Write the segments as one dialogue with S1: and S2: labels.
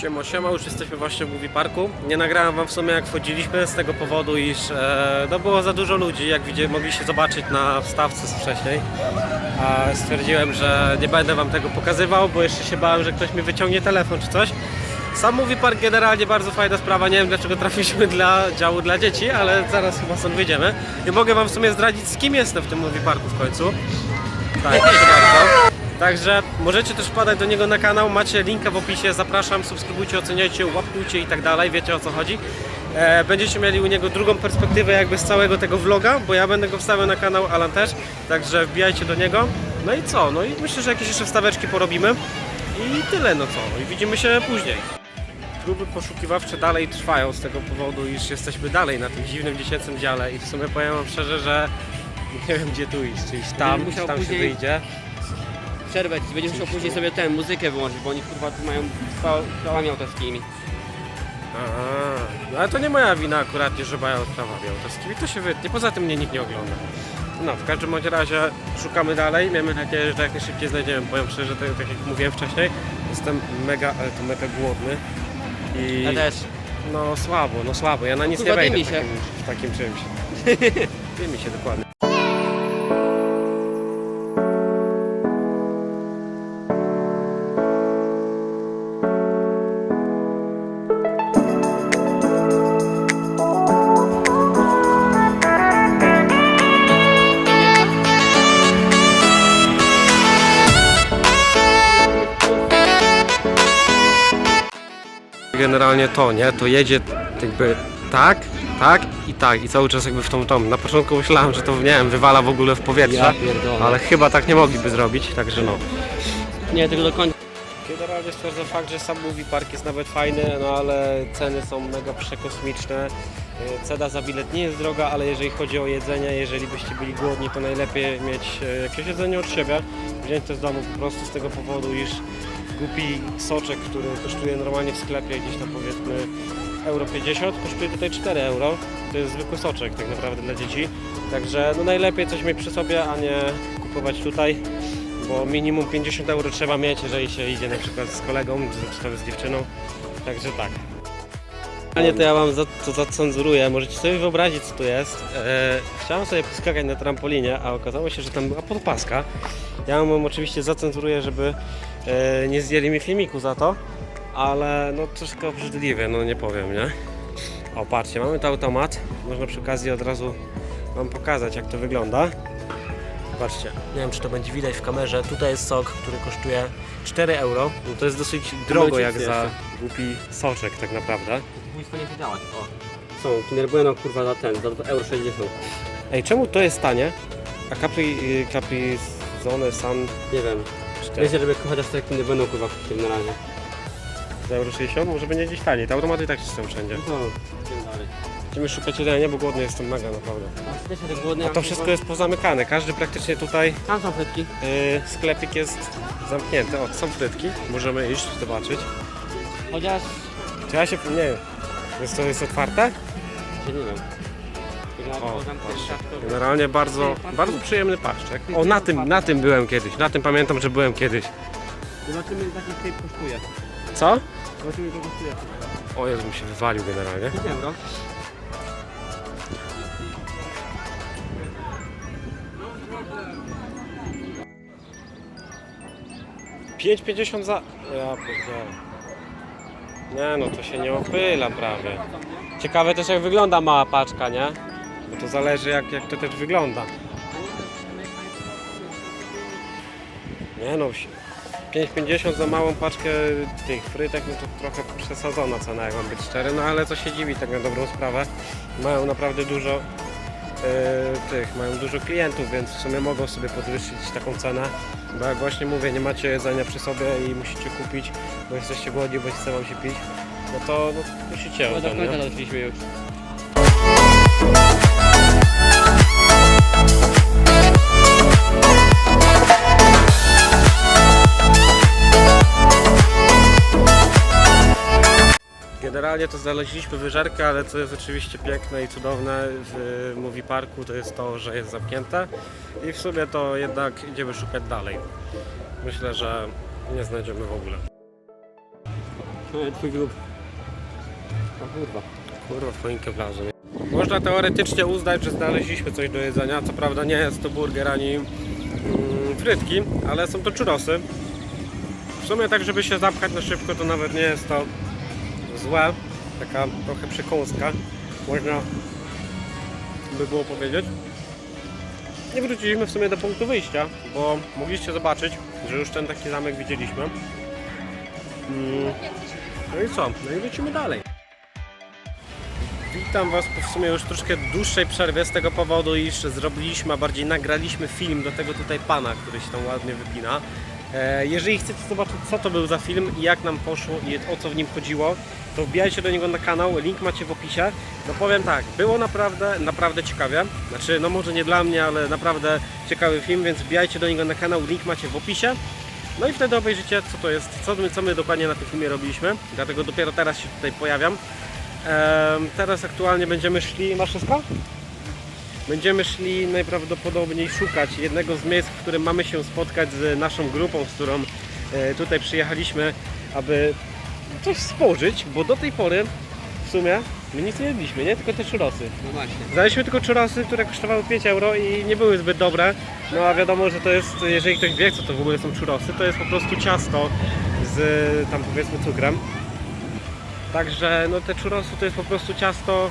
S1: Siema, siema, już jesteśmy właśnie w Movie Parku. Nie nagrałem wam w sumie jak wchodziliśmy z tego powodu, iż e, no było za dużo ludzi, jak widzicie, mogliście zobaczyć na wstawce z wcześniej. A stwierdziłem, że nie będę wam tego pokazywał, bo jeszcze się bałem, że ktoś mi wyciągnie telefon czy coś. Sam Movie Park generalnie bardzo fajna sprawa, nie wiem dlaczego trafiliśmy dla działu dla dzieci, ale zaraz chyba stąd wyjdziemy. I mogę wam w sumie zdradzić z kim jestem w tym Movie Parku w końcu. Tak, proszę bardzo. Także możecie też wpadać do niego na kanał, macie linka w opisie, zapraszam, subskrybujcie, oceniajcie, łapkujcie i tak dalej, wiecie o co chodzi. E, będziecie mieli u niego drugą perspektywę jakby z całego tego vloga, bo ja będę go wstawiał na kanał, Alan też, także wbijajcie do niego. No i co, no i myślę, że jakieś jeszcze wstaweczki porobimy i tyle, no co, i widzimy się później. Próby poszukiwawcze dalej trwają z tego powodu, iż jesteśmy dalej na tym dziwnym dziecięcym dziale i w sumie powiem wam szczerze, że nie wiem gdzie tu iść, czy iść tam, czy tam się wyjdzie.
S2: Przerwę, ci będziesz musiał później sobie tę muzykę wyłączyć, bo oni kurwa tu mają prawami autorskimi.
S1: Aha, no ale to nie moja wina akurat, że mają prawami autorskimi, to się wytnie, poza tym mnie nikt nie ogląda. No, w każdym bądź razie szukamy dalej, miejmy nadzieję, że jak najszybciej znajdziemy, powiem szczerze, tak, tak jak mówiłem wcześniej, jestem mega, ale to mega głodny i
S2: Ja też.
S1: no słabo, no słabo, ja na nic
S2: Kurwa,
S1: nie wejdę
S2: dymi
S1: w
S2: się.
S1: takim, w takim czymś. Dymi się dokładnie. Generalnie to, nie? To jedzie jakby tak, tak i tak i cały czas jakby w tą tą. Na początku myślałem, że to, nie wiem, wywala w ogóle w powietrze,
S2: Ja pierdolę.
S1: ale chyba tak nie mogliby zrobić, także no.
S2: Nie, tego do końca.
S1: Generalnie stwierdzam fakt, że sam Movie Park jest nawet fajny, no ale ceny są mega przekosmiczne. E, Cena za bilet nie jest droga, ale jeżeli chodzi o jedzenie, jeżeli byście byli głodni, to najlepiej mieć e, jakieś jedzenie od siebie. Wziąć to z domu po prostu z tego powodu, iż głupi soczek, który kosztuje normalnie w sklepie gdzieś tam powiedzmy euro 50, kosztuje tutaj 4 euro. To jest zwykły soczek tak naprawdę dla dzieci. Także no najlepiej coś mieć przy sobie, a nie kupować tutaj bo minimum 50 euro trzeba mieć, jeżeli się idzie na przykład z kolegą, czy tam z dziewczyną. Także tak. Panie, to ja wam za, to zacenzuruję. Możecie sobie wyobrazić, co tu jest. E, chciałem sobie poskakać na trampolinie, a okazało się, że tam była podpaska. Ja ją oczywiście zacenzuruję, żeby nie zdjęli mi filmiku za to, ale no troszkę obrzydliwe, no nie powiem, nie? O, patrzcie, mamy tu automat. Można przy okazji od razu wam pokazać, jak to wygląda. Patrzcie, nie wiem czy to będzie widać w kamerze, tutaj jest sok, który kosztuje 4 euro. No to jest dosyć drogo jak za głupi soczek tak naprawdę.
S2: Pójść nie chce działać. O. Są, Kinder Bueno kurwa za ten, za 2,60 euro.
S1: Ej, czemu to jest tanie? A Capri, y, Capri Zone Sun
S2: Nie wiem.
S1: 4
S2: Myślę, żeby chociaż te Kinder Bueno kurwa kupić na razie.
S1: za euro 60? Może będzie gdzieś taniej. Te automaty i tak są wszędzie.
S2: No idziemy dalej.
S1: Będziemy szukać jedzenia, bo głodny jestem mega naprawdę.
S2: A też jestem głodny.
S1: A to wszystko jest pozamykane. Każdy praktycznie tutaj
S2: Tam są frytki.
S1: y, sklepik jest zamknięty. O, są frytki. Możemy iść, zobaczyć.
S2: Chociaż...
S1: Czy ja się... nie wiem. Jest to jest otwarte?
S2: Się nie wiem.
S1: O, patrz. Generalnie bardzo, bardzo przyjemny paszczek. O, na tym, na tym byłem kiedyś. Na tym pamiętam, że byłem kiedyś.
S2: Zobaczymy jaki tape kosztuje.
S1: Co?
S2: Zobaczymy ile kosztuje.
S1: O Jezu, mi się wywalił generalnie.
S2: 5 euro.
S1: Pięć pięćdziesiąt za... Ja. Nie no, to się nie opyla prawie. Ciekawe też jak wygląda mała paczka, nie? Bo to zależy jak, jak to też wygląda. Nie no, si- 5,50 za małą paczkę tych frytek, no to trochę przesadzona cena, jak mam być szczery, no ale co się dziwi tak na dobrą sprawę. Mają naprawdę dużo e, tych, mają dużo klientów, więc w sumie mogą sobie podwyższyć taką cenę. Bo jak właśnie mówię, nie macie jedzenia przy sobie i musicie kupić, bo jesteście głodni, bo chce wam się pić, no to no, musicie
S2: No do końca doszliśmy już.
S1: Generalnie to znaleźliśmy wyżerkę, ale co jest oczywiście piękne i cudowne w Movie Parku to jest to, że jest zamknięte i w sumie to jednak idziemy szukać dalej. Myślę, że nie znajdziemy w ogóle.
S2: E, Twój grób. O kurwa.
S1: Kurwa, w choinkę wlazłem. Można teoretycznie uznać, że znaleźliśmy coś do jedzenia. Co prawda nie jest to burger ani mm, frytki, ale są to churrosy. W sumie tak, żeby się zapchać na szybko, to nawet nie jest to złe. Taka trochę przekąska, można by było powiedzieć. Nie wróciliśmy w sumie do punktu wyjścia, bo mogliście zobaczyć, że już ten taki zamek widzieliśmy. Mm, No i co? No i lecimy dalej. Witam Was po w sumie już troszkę dłuższej przerwie z tego powodu, iż zrobiliśmy, a bardziej nagraliśmy film do tego tutaj pana, który się tam ładnie wypina. E, Jeżeli chcecie zobaczyć co to był za film i jak nam poszło i o co w nim chodziło, to wbijajcie do niego na kanał, link macie w opisie. No powiem tak, było naprawdę, naprawdę ciekawie. Znaczy, no może nie dla mnie, ale naprawdę ciekawy film, więc wbijajcie do niego na kanał, link macie w opisie. No i wtedy obejrzycie co to jest, co my, co my dokładnie na tym filmie robiliśmy. Dlatego dopiero teraz się tutaj pojawiam. Teraz aktualnie będziemy szli. Masz wszystko? Będziemy szli najprawdopodobniej szukać jednego z miejsc, w którym mamy się spotkać z naszą grupą, z którą e, tutaj przyjechaliśmy, aby coś spożyć, bo do tej pory w sumie my nic nie jedliśmy, nie? Tylko te churrosy.
S2: No właśnie.
S1: Znaleźliśmy tylko churrosy, które kosztowały 5 euro i nie były zbyt dobre. No a wiadomo, że to jest, jeżeli ktoś wie co to w ogóle są churrosy, to jest po prostu ciasto z tam powiedzmy cukrem. Także no te churrosy to jest po prostu ciasto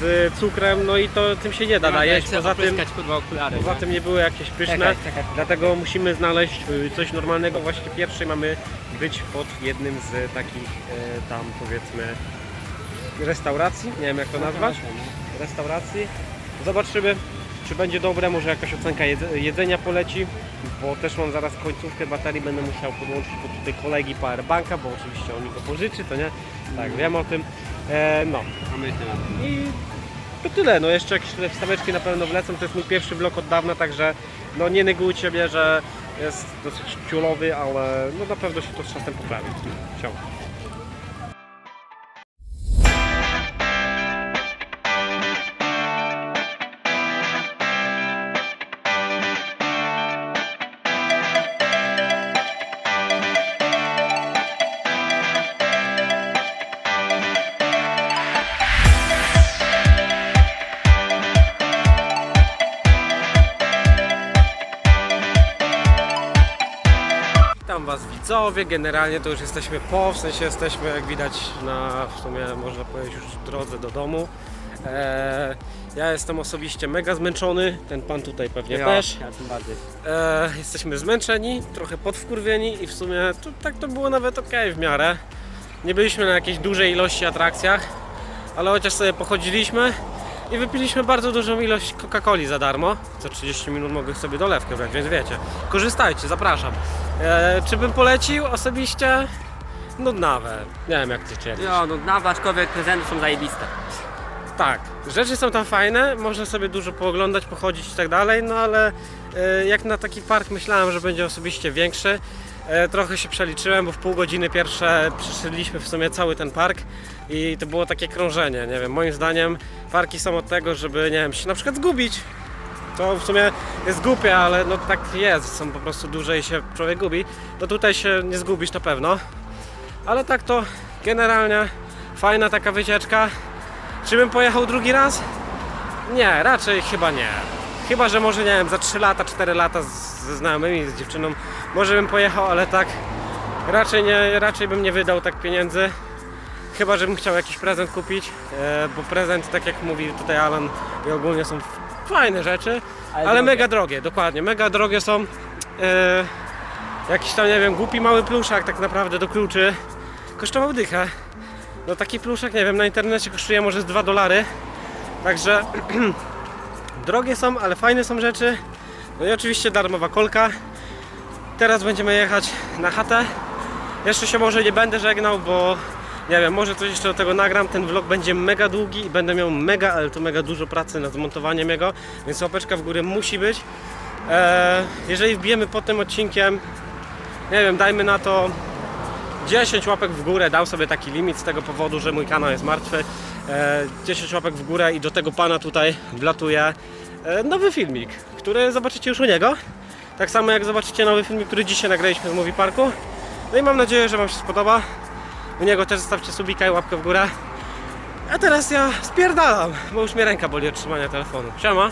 S1: z cukrem, no i to tym się nie da najeść. Poza tym,
S2: kurwa okulary.
S1: poza tym nie były jakieś pyszne.
S2: Czekaj, czekaj.
S1: Dlatego musimy znaleźć y, coś normalnego. Właśnie pierwszej mamy być pod jednym z takich e, tam powiedzmy restauracji. Nie wiem jak to nazwać restauracji. Zobaczymy, czy będzie dobre, może jakaś ocenka jedz- jedzenia poleci, bo też mam zaraz końcówkę baterii, będę musiał podłączyć pod tutaj kolegi powerbanka, bo oczywiście on mi go pożyczy, to nie? Tak, wiem o tym. E, no i to tyle, no jeszcze jakieś wstaweczki na pewno wlecą, to jest mój pierwszy vlog od dawna, także no nie negujcie mnie, że jest dosyć ciulowy, ale no na pewno się to z czasem poprawi. Ciao. Was widzowie, generalnie to już jesteśmy po, w sensie jesteśmy jak widać na w sumie można powiedzieć już drodze do domu. Eee, ja jestem osobiście mega zmęczony, ten pan tutaj pewnie
S2: Ja,
S1: też.
S2: Ja tym bardziej.
S1: Eee, jesteśmy zmęczeni, trochę podwkurwieni i w sumie to, tak to było nawet ok w miarę. Nie byliśmy na jakiejś dużej ilości atrakcjach, ale chociaż sobie pochodziliśmy i wypiliśmy bardzo dużą ilość Coca-Coli za darmo. Co 30 minut mogę sobie dolewkę brać, więc wiecie. Korzystajcie, zapraszam. Eee, czy bym polecił osobiście? Nudnawe. Nie wiem jak ty czujesz.
S2: No, na aczkolwiek prezenty są zajebiste.
S1: Tak, rzeczy są tam fajne, można sobie dużo pooglądać, pochodzić i tak dalej, no ale e, jak na taki park myślałem, że będzie osobiście większy. E, trochę się przeliczyłem, bo w pół godziny pierwsze przeszedliśmy w sumie cały ten park i to było takie krążenie, nie wiem, moim zdaniem parki są od tego, żeby, nie wiem, się na przykład zgubić. To w sumie jest głupie, ale no tak jest, są po prostu duże i się człowiek gubi. To tutaj się nie zgubisz na pewno. Ale tak to generalnie fajna taka wycieczka. Czy bym pojechał drugi raz? Nie, raczej chyba nie. Chyba, że może nie wiem, za 3 lata, 4 lata ze znajomymi, z dziewczyną, może bym pojechał, ale tak raczej nie, raczej bym nie wydał tak pieniędzy. Chyba, żebym chciał jakiś prezent kupić, e, bo prezent, tak jak mówi tutaj Alan, i ogólnie są fajne rzeczy, ale,
S2: drogie.
S1: mega drogie, dokładnie, mega drogie są. E, jakiś tam, nie wiem, głupi mały pluszak tak naprawdę do kluczy kosztował dychę. No taki pluszak, nie wiem, na internecie kosztuje może z 2 dolary. Także drogie są, ale fajne są rzeczy. No i oczywiście darmowa kolka. Teraz będziemy jechać na chatę. Jeszcze się może nie będę żegnał, bo nie wiem, może coś jeszcze do tego nagram. Ten vlog będzie mega długi i będę miał mega, ale to mega dużo pracy nad zmontowaniem jego, więc łapeczka w górę musi być. Eee, jeżeli wbijemy pod tym odcinkiem, nie wiem, dajmy na to 10 łapek w górę, dał sobie taki limit z tego powodu, że mój kanał jest martwy. E, 10 łapek w górę i do tego pana tutaj wlatuje nowy filmik, który zobaczycie już u niego. Tak samo jak zobaczycie nowy filmik, który dzisiaj nagraliśmy w Movie Parku. No i mam nadzieję, że Wam się spodoba. U niego też zostawcie subika i łapkę w górę. A teraz ja spierdalam, bo już mnie ręka boli od trzymania telefonu. Siema!